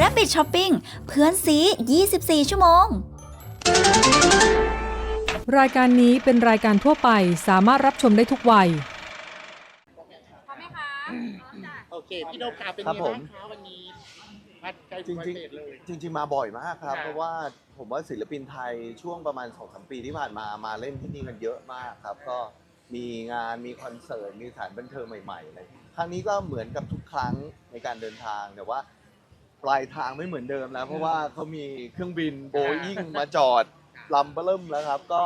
Rabbit Shopping เพื่อนซี 24 ชั่วโมง รายการนี้เป็นรายการทั่วไปสามารถรับชมได้ทุกวัย โอเค พี่โดมขาเป็นครัไงบผมบ้างคะวันนี้วัดใกล้จถึริงงวันจริงเสร็จเลย จริง ๆ มาบ่อยมากครับค่ะเพราะว่าผมว่าศิลปินไทยช่วงประมาณ2อสปีที่ผ่านมามาเล่นที่นี่กันเยอะมากครับก็ มีงานมีคอนเสิร์ตมีสถานบันเทิงใหม่ๆเลยครั้งนี้ก็เหมือนกับทุกครั้งในการเดินทางแต่ว่าปลายทางไม่เหมือนเดิมแล้ว เพราะว่าเขามีเครื่องบินโบอิงมาจอดลำเบิ่มแล้วครับ ก็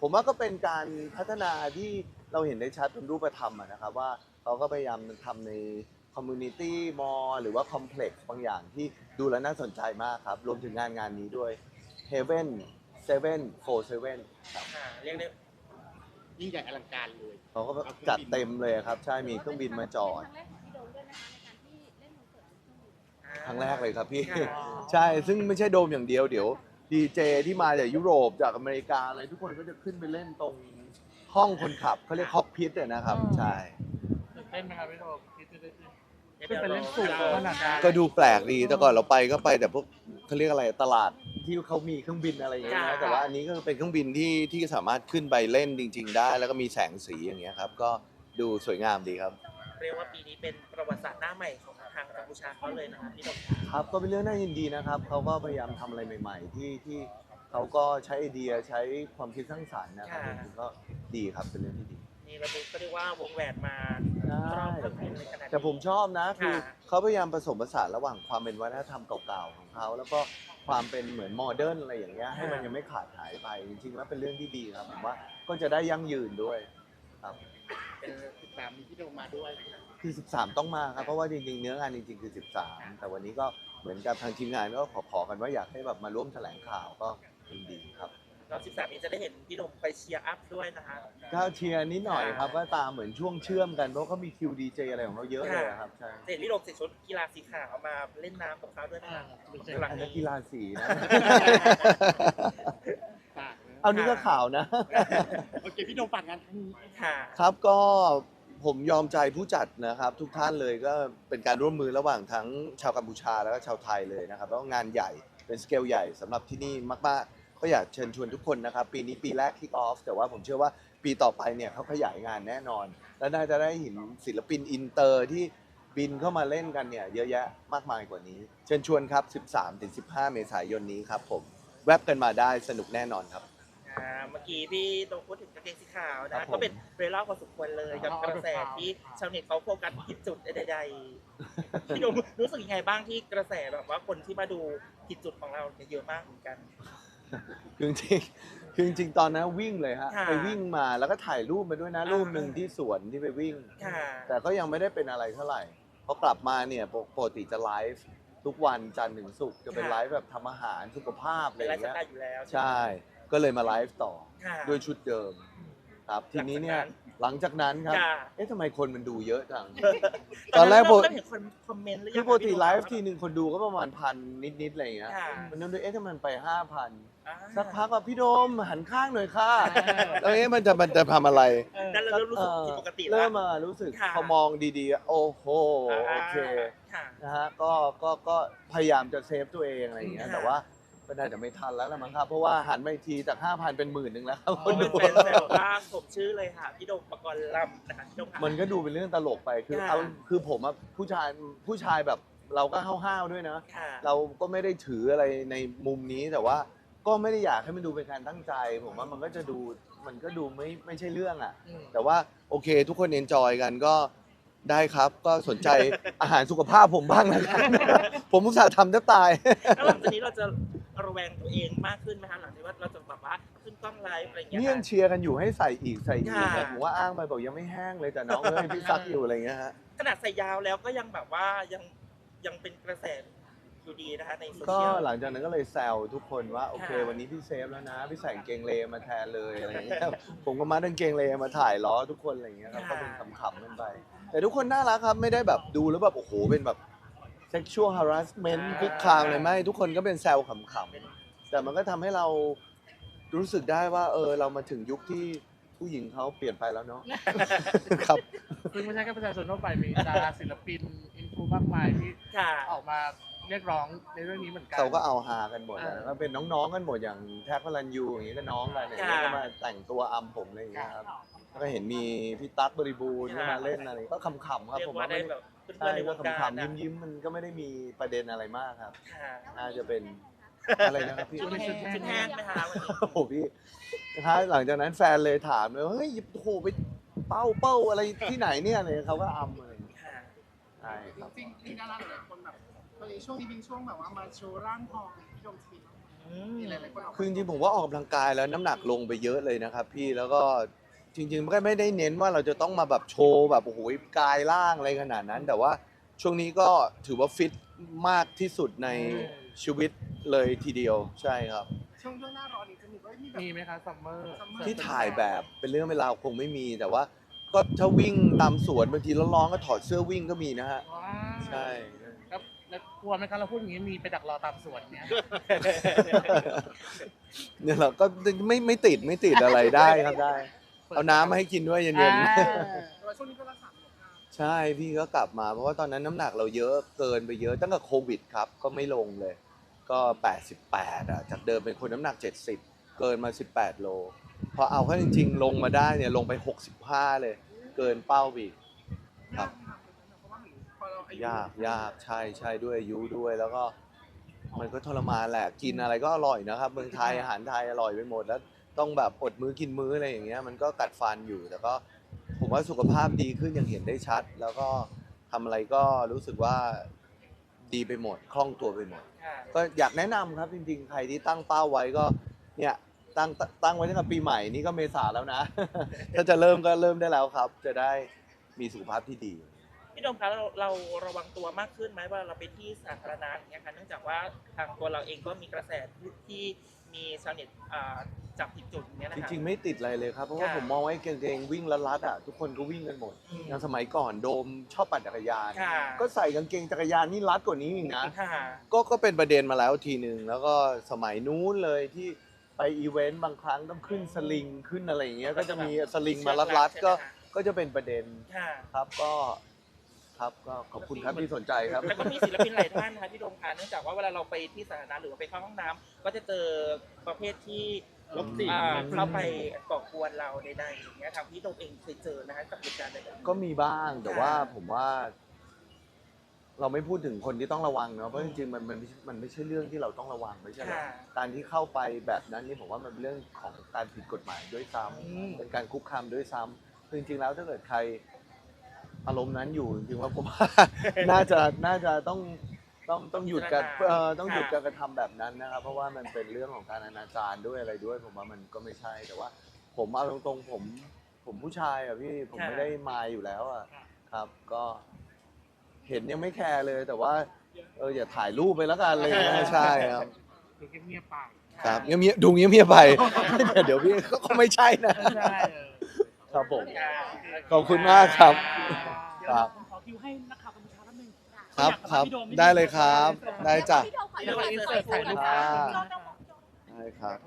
ผมว่าก็เป็นการพัฒนาที่เราเห็นได้ชัดเป็นรูปธรรมอะนะครับ ว่าเขาก็พยายามทำในคอมมูนิตี้มอลหรือว่าคอมเพล็กซ์บางอย่างที่ดูแล้วน่าสนใจมากครับ รวมถึงงานงานนี้ด้วย Heaven 7 4 7ครับค่ะเรียกได้ ยิ่งใหญ่อลังการเลย เขาก็จัดเต็มเลยครับ ใช่มีเครื่องบินมาจอด ครั้งแรกเลยครับพี่ค่ะใช่ซึ่งไม่ใช่โดมอย่างเดียวเดี๋ยวดีเจที่มาจากยุโรปจากอเมริกาอะไรทุกคนก็จะขึ้นไปเล่นตรงห้องคนขับเขาเรียกคอกพิทนะครับ ใช่ ตื่นเต้นไหมครับพี่โดมที่จะได้ขึ้น ขึ้นไปเล่นสูงขนาดนั้นก็ดูแปลกดีแต่ก่อนเราไปก็ไปแต่พวกเขาเรียกอะไรตลาดที่เขามีเครื่องบินอะไรอย่างเงี้ยนะแต่ว่าอันนี้ก็เป็นเครื่องบินที่ที่สามารถขึ้นไปเล่นจริง ๆ ได้ แล้วก็มีแสงสีอย่างเงี้ยครับ ก็ดูสวยงามดีครับเรียกว่าปีนี้เป็นประวัติศาสตร์หน้าใหม่ของทางกัมพูชาเขาเลยนะครับพี่ดมครับก็เป็นเรื่องน่ายินดีนะครับเขาก็พยายามทำอะไรใหม่ ๆ ที่ที่เขาก็ใช้ไอเดียใช้ความคิดสร้างสรรค์นะครับผมก็ดีครับเป็นเรื่องที่ดีนี่เราดูก็เรียกว่าวงแหวนมา ใช่ครอบเครื่องบินในขนาดนี้แต่ผมชอบนะคือค่ะเขาพยายามผสมผสานระหว่างความเป็นวัฒนธรรมเก่าๆของเขาแล้วก็ความเป็นเหมือนโมเดิร์นอะไรอย่างเงี้ยให้มันยังไม่ขาดหายไปจริงๆแล้วเป็นเรื่องที่ดีครับผมว่าก็จะได้ยั่งยืนด้วยครับเป็นสิบสามมีพี่โดมมาด้วยคือ13ต้องมาครับเพราะว่าจริงๆเนื้องานจริงๆคือ13แต่วันนี้ก็เหมือนกับทางทีมงานก็ขอขอกันว่าอยากให้แบบมาร่วมแถลงข่าวก็ยินดีครับ เรา13นี้จะได้เห็นพี่ดมไปเชียร์อัพด้วยนะฮะก็เชียร์นิดหน่อยครับก็ตามเหมือนช่วงเชื่อมกันเพราะเขามีคิวดีเจอะไรของเขาเยอะเลยอะครับใช่จะเห็นพี่ดมใส่ชุดกีฬาสีขาวมาเล่นน้ำกับเขาด้วยนะฮะหลังอันนั้นี้นกีฬาสีนะฝากนะ เอานี่ก็ข่าวนะ โอเคพี่โดมฝากงานครั้งนี้ค่ะ ครับก็ผมยอมใจผู้จัดนะครับ ทุกท่านเลยก็เป็นการร่วมมือระหว่างทั้งชาวกัมพูชาแล้วก็ชาวไทยเลยนะครับแล้วก็งานใหญ่เป็นสเกลใหญ่สำหรับที่นี่มากๆ ก็อยากเชิญชวนทุกคนนะครับ ปีนี้ปีแรก kick off แต่ว่าผมเชื่อว่าปีต่อไปเนี่ยเขาขยายงานแน่นอน และน่าจะได้เห็นศิลปินอินเตอร์ที่บินเข้ามาเล่นกันเนี่ยเยอะแยะมากมายกว่านี้ เชิญชวนครับ 13-15 เมษายนนี้ครับผมแวบกันมาได้สนุกแน่นอนครับ อ่าเมื่อกี้พี่ดมพูดถึงกางเกงสีขาวครันะ บผม ก็เป็นเรล่าพอสมควรเลยกับกระแสที่ชาวเน็ตเขาโฟกัสผิดจุดใดๆพี่ดมรู้สึกยังไงบ้างที่กระแสแบบว่าคนที่มาดูผิดจุดของเราเนี่ยเยอะมากเหมือนกัน คือจริงๆคือจริงๆตอนนั้นวิ่งเลยฮะค่ะ ไปวิ่งมาแล้วก็ถ่ายรูปมาด้วยนะอ่ารูปหนึ่งที่สวนที่ไปวิ่ง ค่ะ แต่ก็ยังไม่ได้เป็นอะไรเท่าไหร่พอกลับมาเนี่ยปกปกติจะไลฟ์ทุกวันจันทร์ถึงศุกร์จะเป็นค่ะ ไลฟ์แบบทำอาหารสุขภาพอะไรเป็นอไลย่างฟ์สเงี้ยไตล์อยู่แล้วใช่ ก็เลยมาไลฟ์ต่อค่ะ ด้วยชุดเดิมครับทีนี้เนี่ยหลังจากนั้น หลังจากนั้นครับค่ะเอ๊ะทำไมคนมันดูเยอะจัง ตอนแรกเริ่ผมเริ่มเห็นคนคอมเมนต์หรือคืยัองปกติพี่ดมไลฟ์ทีหนึ่งคนดูก็ประมาณพันนิดๆอะไรอย่างเงี้ยค่ะมันนึกดูเอ๊ะถ้ามันไปห้าพันอ่าสักพักว่าพี่โดมหันข้างหน่อยค่ะแล้วเอ๊ะมันจะมันจะทำอะไรนั่นเราเริ่มรู้สึกผิดปกติแล้ว เริ่มมารู้สึกค่ะ พอมองดีๆ โอ้โหโอเคค่ะ นะฮะก็ก็ก็พยายามจะเซฟตัวเองอะไรอย่างเงี้ยค่ะแต่ว่า ก็น่าจะไม่ทันแล้วละมั้งครับ เพราะว่าหันไปทีจาก5,000เป็นหมื่นหนึ่งแล้วครับคนดู เป็นแฟนบ้างผมชื่อเลยค่ะ พี่โดมปกรณ์ลำนะคะพี่โดมค่ะ มันก็ดูเป็นเรื่องตลกไปคือค่ะ เอาคือผมอะผู้ชายผู้ชายแบบเราก็ห้าวๆด้วยนะ ค่ะ เราก็ไม่ได้ถืออะไรในมุมนี้แต่ว่าก็ไม่ได้อยากให้มันดูเป็นการตั้งใจ ผมว่ามันก็จะดูมันก็ดูไม่ไม่ใช่เรื่องอะ อืม แต่ว่าโอเคทุกคนเอนจอยกันก็ได้ครับ ก็สนใจ อาหารสุขภาพผมบ้างนะครับ ผมอุตส่าห์ทำแทบตาย แล้วหลังจากนี้เราจะ ระแวงตัวเองมากขึ้นไหมคะหลังจากว่าเราจะแบบว่าขึ้นกล้องไลฟ์อะไรอย่างเงี้ยนี่ยังค่ะ เชียร์กันอยู่ให้ใส่อีกใส่อีกค่ะแต่ผมว่าอ้างไปบอกยังไม่แห้งเลยแต่น้องเอ้ยพี่ซักอยู่อะไรเงี้ยฮะ ขนาดใส่ยาวแล้วก็ยังแบบว่ายังยังเป็นกระแสอยู่ดีนะคะในโซก็เชียล หลังจากนั้นก็เลยแซวทุกคนว่าโอเค ค่ะวันนี้พี่เซฟแล้วนะพี่ใส่กางเกงเลมาแทนเลยอะไรเงี้ย ผมก็มาดังเกงเลมาถ่ายล้อทุกคนอะไรเงี้ยครับก็เป็นขำๆกันไป แต่ทุกคนน่ารักครับไม่ได้แบบดูแล้วแบบโอ้โหเป็นแบบ sexual harassment คุกคามอะไรไม่ทุกคนก็เป็นแซวขำๆแต่มันก็ทำให้เรารู้สึกได้ว่า เออเรามาถึงยุคที่ผู้หญิงเขาเปลี่ยนไปแล้วเนาะ ครับซึ่งไม่ใช่แค่ประชาชนทั่วไปมีดาราศิลปินอินฟูมากมายที่ค่ะ ออกมาเรียกร้องในเรื่องนี้เหมือนกัน เขาก็เอาฮากันหมดนะเออก็เป็นน้องๆกันหมดอย่างแท็กพลันยูอย่างนี้ก็น้องกันอย่างนี้ค่ะก็มาแต่งตัวอัมผมอะไรอย่างเงี้ยครับแล้วก็เห็นมีพี่ตั๊กบริบูรณ์ก็มาเล่นอะไรก็ขำๆครับเรียผกมว่าว่าได้ไม่แบบ เพื่อใช่นๆในวก็งการขำๆยิ้มๆมันก็ไม่ได้มีประเด็นอะไรมากครับ ค่ะน่าจะเป็นอะไรนะครับพี่ ชุดแห้งชุดแห้งไหมคะวันนี้โอ้โหพี่นะคะหลังจากนั้นแฟนเลยถามเลยว่าเฮ้ยโอ้โหไปเป้าเป้าอะไรที่ไหนเนี่ยอะไรเขาก็อัมเลยค่ะใช่ครับ จริงๆมีดาราหลายๆคนแบบตอนนี้ช่วงนี้เป็นช่วงแบบว่ามาโชว์ร่างทองพี่โดมทีอืมมีหลายๆคนออกมาคือจริงๆผมว่าออกกำลังกายแล้วน้ำหนักลงไปเยอะเลยนะครับ พี่แล้วก็ จริงๆก็ไม่ได้เน้นว่าเราจะต้องมาแบบโชว์แบบโอ้โหกายล่างอะไรขนาดนั้น แต่ว่าช่วงนี้ก็ถือว่าฟิตมากที่สุดในชีวิตเลยทีเดียวใช่ครับ ช่วงช่วงหน้าร้อนนี้จะมีว่ามีแบบมีไหมคะซัมเมอร์ Summer ที่ถ่ายแบบเป็นเรื่องเวลาวคงไม่มีแต่ว่า ก็ถ้าวิ่งตามสวนบางทีร้อนๆก็ถอดเสื้อวิ่งก็มีนะฮะว้าวใช่ครับแล้วกลัวไหมคะเราพูดอย่างนี้มีไปดักรอตามสวนเนี้ยเนี่ยเราก็ไม่ไม่ติดไม่ติดอะไรได้ครับได้ เอาน้ำมาให้กินด้วยเย็นอ่าแต่ว่าช่วงนี้ก็รักษาสุขภาพๆใช่พี่ก็กลับมาเพราะว่าตอนนั้นน้ำหนักเราเยอะเกินไปเยอะตั้งแต่โควิดครับก็ไม่ลงเลย ก็ 88อะจากเดิมเป็นคนน้ำหนัก 70 เกินมา 18 โล พอเอาเข้าจริงๆ ลงมาได้เนี่ยลงไป 65 เลย เกินเป้าไปอีก ครับยากที่ทำเป็นนั้นนะเพราะว่าเหมือนพอเราอายุยากยากใช่ใช่ด้วยอายุด้วยแล้วก็ มันก็ทรมานแหละ กินอะไรก็อร่อยนะครับ เมืองไทยอาหารไทยอร่อยไปหมดแล้ว ต้องแบบอดมื้อกินมื้ออะไรอย่างเงี้ยมันก็กัดฟันอยู่ แต่ก็ผมว่าสุขภาพดีขึ้นอย่างเห็นได้ชัด แล้วก็ทำอะไรก็รู้สึกว่าดีไปหมดคล่องตัวไปหมด ค่ะก็อยากแนะนำครับจริงๆ ใครที่ตั้งเป้าไว้ก็เนี่ยตั้งตั้งไว้ตั้งแต่ปีใหม่นี่ก็เมษาแล้วนะ ถ้าจะเริ่มก็เริ่มได้แล้วครับ จะได้มีสุขภาพที่ดี พี่โดมคะเราเราระวังตัวมากขึ้นไหมว่าเราไปที่สาธารณะอย่างเงี้ยค่ะเนื่องจากว่าทางตัวเราเองก็มีกระแสที่มีชาวเน็ตอ่า จับผิดจุดอย่างเงี้ยนะจคะริงๆ ไม่ติดอะไรเลยครับ เพราะว่าค่ะผมมองว่าไอ้เกงๆวิ่งแล้วรัดอะทุกคนก็วิ่งกันหมดอืมอย่างสมัยก่อนโดมชอบปั่นจักรยาน ค่ะ ก็ใส่กางเกงจักรยานนี่รัดกว่านี้อีกนะ ค่ะ ก็ก็เป็นประเด็นมาแล้วทีหนึ่งแล้วก็สมัยนู้นเลยที่ไปอีเวนต์บางครั้งต้องขึ้นสลิงขึ้นอะไรอย่างเงี้ยก็จะมีสลิงมารัดๆก็ก็จะเป็นประเด็นค่ะ ครับก็ครับก็ขอบคุณครับที่สนใจครับแล้วก็มีศิลปินหลายท่านนะคะพี่โดมคะเนื่องจากว่าเวลาเราไปที่สาธารณะหรือว่าไปเข้าห้องน้ำก็จะเจอประเภทที่ รถติดอ่าเข้าไปก่อกวนเราใดๆอย่างเงี้ยทางพี่โดมเองเคยเจอนะคะกับเหตุการณ์ใดๆก็มีบ้างแต่ว่าผมว่า เราไม่พูดถึงคนที่ต้องระวังเนาะเพราะจริงๆมันมันมันไม่ใช่เรื่องที่เราต้องระวังไม่ใช่หรอค่ะการที่เข้าไปแบบนั้นนี่ผมว่ามันเป็นเรื่องของการผิดกฎหมายด้วยซ้ำอืมเป็นการคุกคามด้วยซ้ำคือจริงๆแล้วถ้าเกิดใครอารมณ์นั้นอยู่จริงๆว่าผมว่า น่าจะน่าจะต้อง ต้องต้องหยุดการเอ่อต้องหยุดการกระทำแบบนั้นนะครับ เพราะว่ามันเป็นเรื่องของการอนาจารด้วยอะไรด้วย ผมว่ามันก็ไม่ใช่แต่ว่า ผมเอาตรงๆผม ผมผู้ชายอะพี่ผมค่ะไม่ได้มายอยู่แล้วอะครับ ก็เห็นยังไม่แคร์เลย แต่ว่าเอออย่าถ่ายรูปไปแล้วกันอะไรอย่างเลยใช่ครับดูเงียบๆไปครับเงียบๆดูเงียบๆไป เดี๋ยวพี่ก็ไม่ใช่นะ ใช่เออครับผมค่ะขอบคุณมากครับเดี๋ยวผมขอคิวให้นัก ครับครับได้เลยครับ ได้จ้ะ พี่โดมขอพี่โดมถ่ายอินรูปเสิร์ตถ่ายรูปอ่าได้ครับ